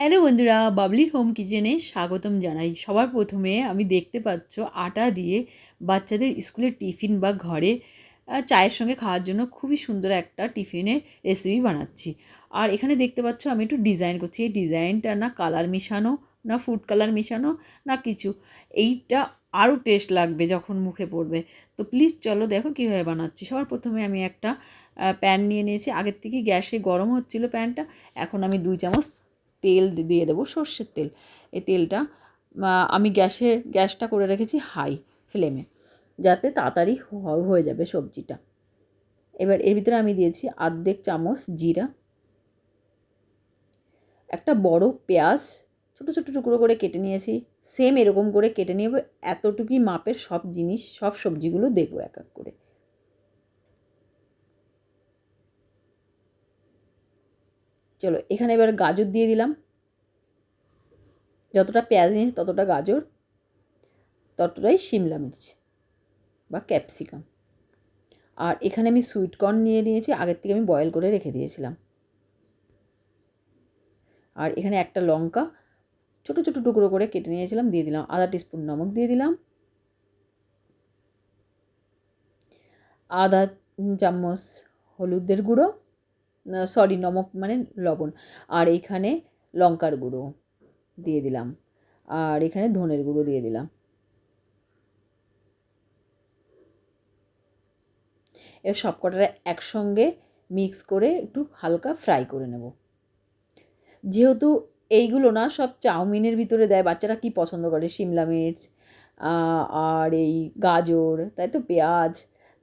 Hello বন্ধুরা বাবলির home কিচেনে স্বাগতম জানাই। সবার প্রথমে আমি দেখতে পাচ্ছ আটা দিয়ে বাচ্চাদের স্কুলের টিফিন বা ঘরে চায়ের সঙ্গে খাওয়ার জন্য খুবই সুন্দর একটা টিফিনের রেসিপি বানাচ্ছি। আর এখানে দেখতে পাচ্ছ আমি একটু ডিজাইন করছি। এই ডিজাইনটা না কালার মিশানো, না ফুড কালার মিশানো, না কিছু। এইটা আরও টেস্ট লাগবে যখন মুখে পড়বে। তো প্লিজ চলো দেখো কীভাবে বানাচ্ছি। সবার প্রথমে আমি একটা প্যান নিয়ে নিয়েছি। আগের থেকে গ্যাসে গরম হচ্ছিল প্যানটা এখন আমি দুই চামচ তেল দিয়ে দেবো সর্ষের তেল। এই তেলটা আমি গ্যাসে, গ্যাসটা করে রেখেছি হাই ফ্লেমে, যাতে তাড়াতাড়ি হয়ে যাবে সবজিটা। এবার এর ভিতরে আমি দিয়েছি আর্ধেক চামচ জিরা, একটা বড় পেঁয়াজ, ছোটো ছোটো টুকরো করে কেটে নিয়েছি। সেম এরকম করে কেটে নিয়ে এতটুকুই মাপের সব জিনিস, সব সবজিগুলো দেবো এক এক করে। চলো, এখানে এবার গাজর দিয়ে দিলাম। যতটা পেঁয়াজ নিয়েছি ততটা গাজর, ততটাই শিমলা মির্চ বা ক্যাপসিকাম। আর এখানে আমি সুইট কর্ন নিয়ে নিয়েছি, আগের থেকে আমি বয়েল করে রেখে দিয়েছিলাম। আর এখানে একটা লঙ্কা ছোটো ছোটো টুকরো করে কেটে নিয়েছিলাম, দিয়ে দিলাম, আধা টিস্পুন নমক দিয়ে দিলাম। আধা চামচ হলুদের গুঁড়ো সরি নমক মানে লবণ। আর এইখানে লঙ্কার গুঁড়ো দিয়ে দিলাম। আর এখানে ধনের গুঁড়ো দিয়ে দিলাম। এবার সব কটাটা একসঙ্গে মিক্স করে একটু হালকা ফ্রাই করে নেব। যেহেতু এইগুলো না সব চাউমিনের ভিতরে দেয়, বাচ্চারা কি পছন্দ করে? শিমলা মির্চ আর এই গাজর, তাই তো পেঁয়াজ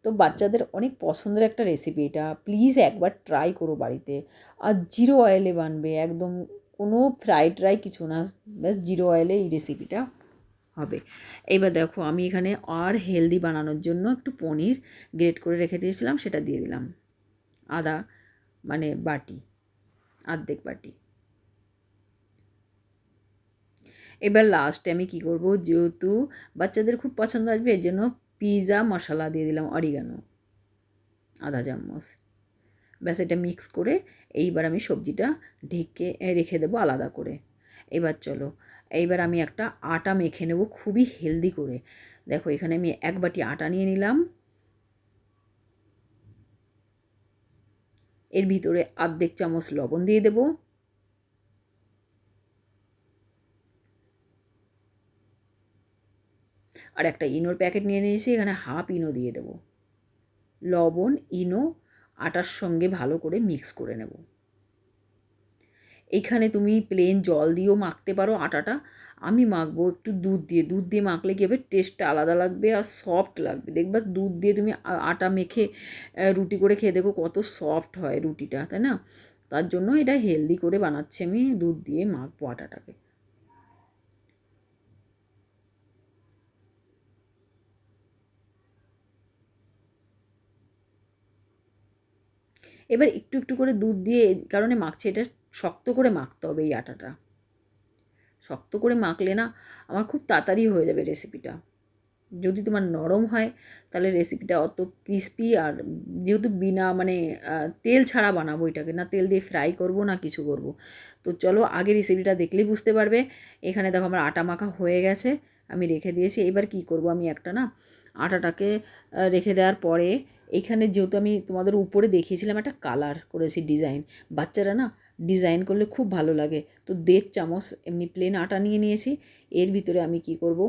তো বাচ্চাদের অনেক পছন্দের একটা রেসিপি এটা। প্লিজ একবার ট্রাই করো বাড়িতে। আর জিরো অয়েলে বানবে, একদম কোনো ফ্রাই ট্রাই কিছু না, ব্যাস জিরো অয়েলে এই রেসিপিটা হবে। এইবার দেখো আমি এখানে আর হেলদি বানানোর জন্য একটু পনির গ্রেট করে রেখে দিয়েছিলাম, সেটা দিয়ে দিলাম। আদা মানে বাটি আর্ধেক বাটি। এবার লাস্টে আমি কি করব? যেহেতু বাচ্চাদের খুব পছন্দ আসবে, এর জন্য পিৎজা মশলা দিয়ে দিলাম অরিগানো আধা চামচ। ব্যাস এটা মিক্স করে এইবার আমি সবজিটা ঢেকে রেখে দেবো আলাদা করে। এবার চলো, এইবার আমি একটা আটা মেখে নেব খুবই হেলদি করে। দেখো এখানে আমি এক বাটি আটা নিয়ে নিলাম। এর ভিতরে আর্ধেক চামচ লবণ দিয়ে দেবো। আর একটা ইনোর প্যাকেট নিয়ে নিয়েছি, এখানে হাফ ইনো দিয়ে দেবো। লবণ, ইনো, আটার সঙ্গে ভালো করে মিক্স করে নেব। এইখানে তুমি প্লেন জল দিয়েও মাখতে পারো আটাটা। আমি মাখবো একটু দুধ দিয়ে। দুধ দিয়ে মাখলে কী হবে? টেস্টটা আলাদা লাগবে আর সফট লাগবে। দেখবা দুধ দিয়ে তুমি আটা মেখে রুটি করে খেয়ে দেখো কত সফট হয় রুটিটা, তাই না? তার জন্য এটা হেলদি করে বানাচ্ছি আমি। দুধ দিয়ে মাখবো আটাটাকে। এবার একটু একটু করে দুধ দিয়ে কারণে মাখছে, এটা শক্ত করে মাখতে হবে এই আটাটা। শক্ত করে মাখলে না আমার খুব তাড়াতাড়ি হয়ে যাবে রেসিপিটা যদি তোমার নরম হয়, তাহলে রেসিপিটা অত ক্রিস্পি আর যেহেতু বিনা মানে তেল ছাড়া বানাবো এটাকে, না তেল দিয়ে ফ্রাই করব, না কিছু করব। তো চলো আগে রেসিপিটা দেখলেই বুঝতে পারবে। এখানে দেখো আমার আটা মাখা হয়ে গেছে, আমি রেখে দিয়েছি। এবার কি করব আমি একটা না, আটাটাকে রেখে দেওয়ার পরে এইখানে যেহেতু আমি তোমাদের উপরে দেখিয়েছিলাম একটা কালার করেছি ডিজাইন বাচ্চারা না ডিজাইন করলে খুব ভালো লাগে। তো দেড় চামচ এমনি প্লেন আটা নিয়ে নিয়েছি, এর ভিতরে আমি কি করব?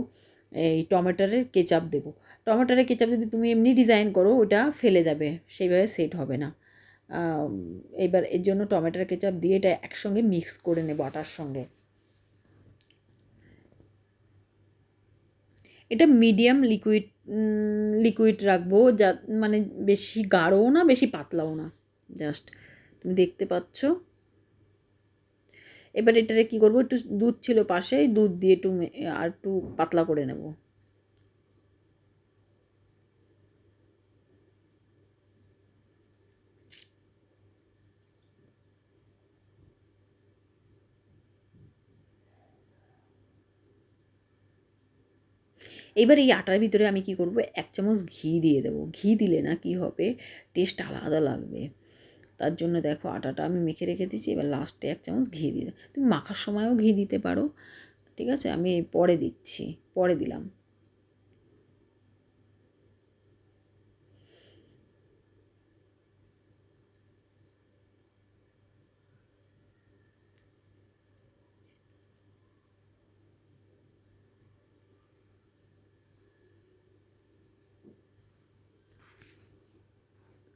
এই টমেটোরের কেচাপ দেবো। টমেটোরের কেচাপ যদি তুমি এমনি ডিজাইন করো, ওটা ফেলে যাবে, সেইভাবে সেট হবে না। এবার এর জন্য টমেটোর কেচাপ দিয়ে এটা একসঙ্গে মিক্স করে নেব আটার সঙ্গে। এটা মিডিয়াম লিকুইড লিকুইড রাখব, যা মানে বেশি গাঢ়ও না, বেশি পাতলাও না জাস্ট তুমি দেখতে পাচ্ছ। এবার এটারে কী করব, একটু দুধ ছিল পাশে দুধ দিয়ে একটু আর একটু পাতলা করে নেব। এবার এই আটার ভিতরে আমি কি করব? এক চামচ ঘি দিয়ে দেবো। ঘি দিলে না কি হবে? টেস্ট আলাদা লাগবে। তার জন্য দেখো আটাটা আমি মেখে রেখে দিচ্ছি এবার লাস্টে এক চামচ ঘি দিয়ে তুমি মাখার সময়ও ঘি দিতে পারো। ঠিক আছে? আমি পরে দিচ্ছি। পরে দিলাম।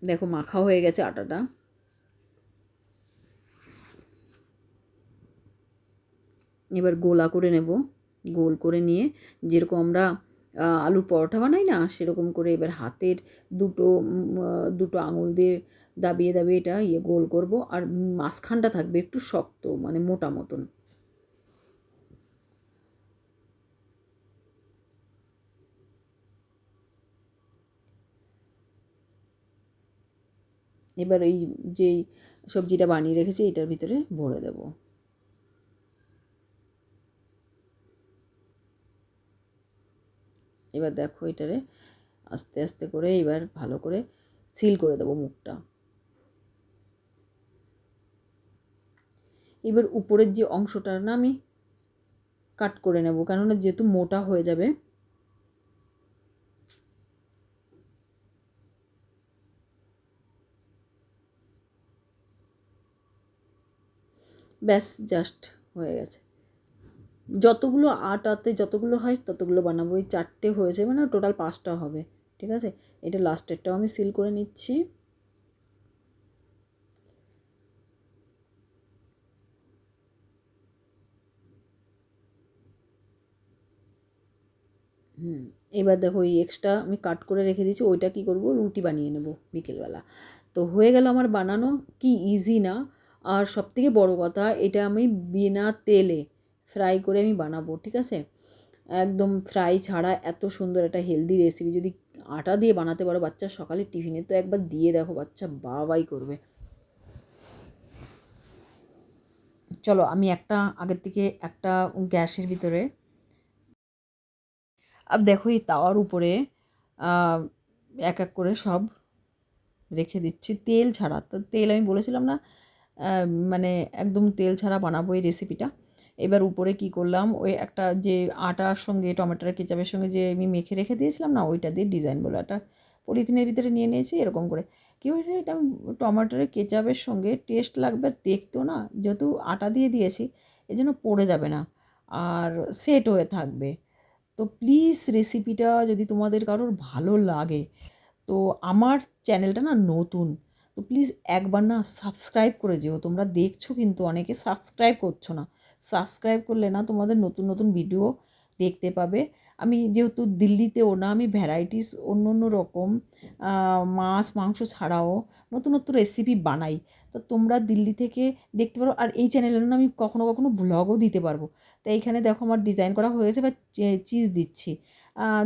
দেখো মাখা হয়ে গেছে আটাটা। এবার গোলা করে নেব। গোল করে নিয়ে যেরকম আমরা আলুর পরোটা বানাই না, সেরকম করে এবার হাতের দুটো দুটো আঙুল দিয়ে দাবিয়ে দাবিয়ে এটা ইয়ে গোল করব। আর মাঝখানটা থাকবে একটু শক্ত মানে মোটা মতন। এবার এই যেই সবজিটা বানিয়ে রেখেছি, এটার ভিতরে ভরে দেব। এবার দেখো এটারে আস্তে আস্তে করে এবার ভালো করে সিল করে দেবো মুখটা। এবার উপরের যে অংশটা না আমি কাট করে নেব, কেননা যেহেতু মোটা হয়ে যাবে ব্যাস জাস্ট হয়ে গেছে। যতগুলো আটাতে যতগুলো হয়, ততগুলো বানাবো। ওই চারটে হয়েছে মানে টোটাল পাঁচটা হবে, ঠিক আছে? এটা লাস্টেরটাও আমি সিল করে নিচ্ছি। হুম, এবার দেখো ওই এক্সট্রা আমি কাট করে রেখে দিয়েছি। ওইটা কী করব? রুটি বানিয়ে নেব বিকেলবেলা। তো হয়ে গেল আমার বানানো। কি ইজি না। আর সবথেকে বড় কথা, এটা আমি বিনা তেলে ফ্রাই করে আমি বানাবো, ঠিক আছে? একদম ফ্রাই ছাড়া এত সুন্দর একটা হেলদি রেসিপি যদি আটা দিয়ে বানাতে পারো বাচ্চা, সকালে টিফিনে তো একবার দিয়ে দেখো বাচ্চা, বাবাই করবে। চলো, আমি একটা, আগের থেকে একটা গ্যাসের ভিতরে আর দেখো এই তাওয়ার উপরে এক এক করে সব রেখে দিচ্ছি, তেল ছাড়া। তো তেল আমি বলেছিলাম না মানে একদম তেল ছাড়া বানাবো এই রেসিপিটা এবার উপরে কি করলাম, ওই একটা যে আটার সঙ্গে, টমেটোর কেচাপের সঙ্গে যে আমি মেখে রেখে দিয়েছিলাম না, ওইটা দিয়ে ডিজাইন বলে একটা পলিথিনের ভিতরে নিয়ে নিয়েছি, এরকম করে। কী হয়েছে এটা? টমেটোর কেচাপের সঙ্গে টেস্ট লাগবে দেখতেও না, যেহেতু আটা দিয়ে দিয়েছি এই জন্য পড়ে যাবে না, আর সেট হয়ে থাকবে। তো প্লিজ রেসিপিটা যদি তোমাদের কারোর ভালো লাগে, তো আমার চ্যানেলটা না নতুন। তো প্লিজ একবার না সাবস্ক্রাইব করে যেও। তোমরা দেখছ কিন্তু অনেকে সাবস্ক্রাইব করছ না। সাবস্ক্রাইব করলে না তোমাদের নতুন নতুন ভিডিও দেখতে পাবে। আমি যেহেতু দিল্লিতেও না, আমি ভ্যারাইটিস অন্য অন্য রকম মাছ, মাংস ছাড়াও নতুন নতুন রেসিপি বানাই। তো তোমরা দিল্লি থেকে দেখতে পারো। আর এই চ্যানেলে না আমি কখনো কখনো ব্লগও দিতে পারব। তো এইখানে দেখো আমার ডিজাইন করা হয়েছে বা চিজ দিচ্ছি।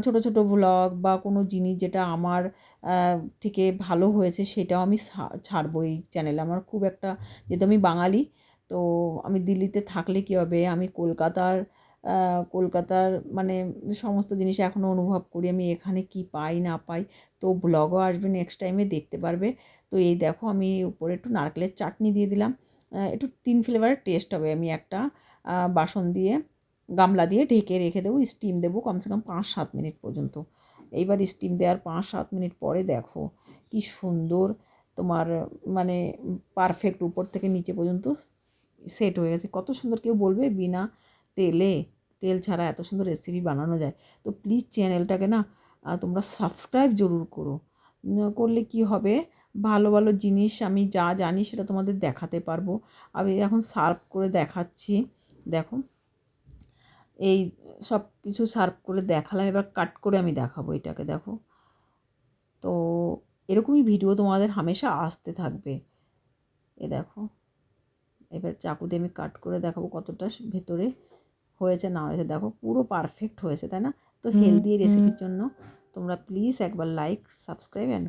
ছোটো ছোটো ব্লগ বা কোনো জিনিস যেটা আমার থেকে ভালো হয়েছে সেটাও আমি ছাড়বো এই চ্যানেলে আমার খুব একটা, যেহেতু আমি বাঙালি, তো আমি দিল্লিতে থাকলে কী হবে? আমি কলকাতার কলকাতার মানে সমস্ত জিনিস এখনও অনুভব করি। আমি এখানে কি পাই, না পাই, তো ব্লগও আসবে নেক্সট টাইমে দেখতে পারবে। তো এই দেখো, আমি উপরে একটু নারকেলের চাটনি দিয়ে দিলাম। একটু তিন ফ্লেভারের টেস্ট হবে। আমি একটা বাসন দিয়ে গামলা দিয়ে ঢেকে রেখে দেবো স্টিম দেবো কমসে কম পাঁচ সাত মিনিট পর্যন্ত। এইবার স্টিম দেওয়ার পাঁচ সাত মিনিট পরে দেখো কি সুন্দর তোমার মানে পারফেক্ট উপর থেকে নিচে পর্যন্ত সেট হয়ে গেছে। কত সুন্দর কেউ বলবে বিনা তেলে, তেল ছাড়া এত সুন্দর রেসিপি বানানো যায়। তো প্লিজ চ্যানেলটাকে না তোমরা সাবস্ক্রাইব জরুর করো। করলে কি হবে? ভালো ভালো জিনিস আমি যা জানি সেটা তোমাদের দেখাতে পারব। আমি এখন সার্ভ করে দেখাচ্ছি। দেখো এই সব কিছু সার্ভ করে দেখালাম এবার কাট করে আমি দেখাবো এটাকে দেখো। তো এরকমই ভিডিও তোমাদের হামেশা আসতে থাকবে। এ দেখো এবার চাকু দিয়ে আমি কাট করে দেখাবো কতটা ভেতরে হয়েছে না হয়েছে। দেখো পুরো পারফেক্ট হয়েছে তাই না? তো হেলদি রেসিপির জন্য তোমরা প্লিজ একবার লাইক সাবস্ক্রাইব অ্যান্ড